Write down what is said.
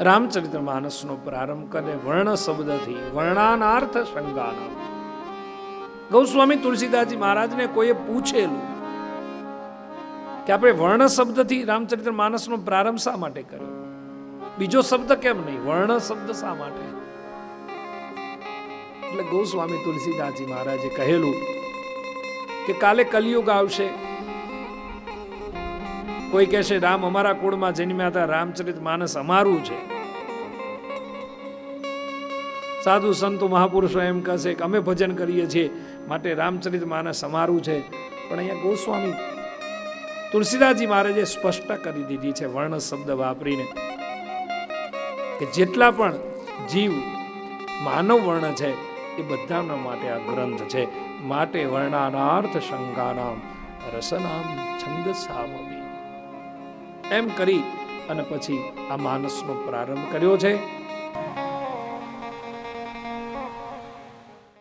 રામચરિત્ર માનસનો પ્રારંભ કરે વર્ણ શબ્દથી, વર્ણાનાર્થ શંગાના. ગૌસ્વામી તુલસીદાસજી મહારાજને કોઈએ પૂછેલું કે આપણે વર્ણ શબ્દથી રામચરિત્ર માનસનો પ્રારંભ શા માટે કર્યો? બીજો શબ્દ કેમ નહીં? વર્ણ શબ્દ શા માટે? એટલે ગૌસ્વામી તુલસીદાસજી મહારાજે કહેલું કે કાલે કલયુગ આવશે. કોઈ કહેશે, રામ અમારા કુળમાં જન્મ્યા હતા, રામચરિત માનસ અમારું છે. સાધુ સંતો મહાપુરુષો એમ કહેશે કે અમે ભજન કરીએ છીએ, માટે રામચરિત માનસ અમારું છે. પણ અહીંયા ગોસ્વામી તુલસીદાસજી મહારાજે સ્પષ્ટ કરી દીધી છે, વર્ણ શબ્દ વાપરીને, કે જેટલા પણ જીવ માનવ વર્ણ છે, એ બધાના માટે આ ગ્રંથ છે. માટે વર્ણાનાર્થ શંકાનામ રસનામ છંદસામવી એમ કરી અને પછી આ માનસનો પ્રારંભ કર્યો છે.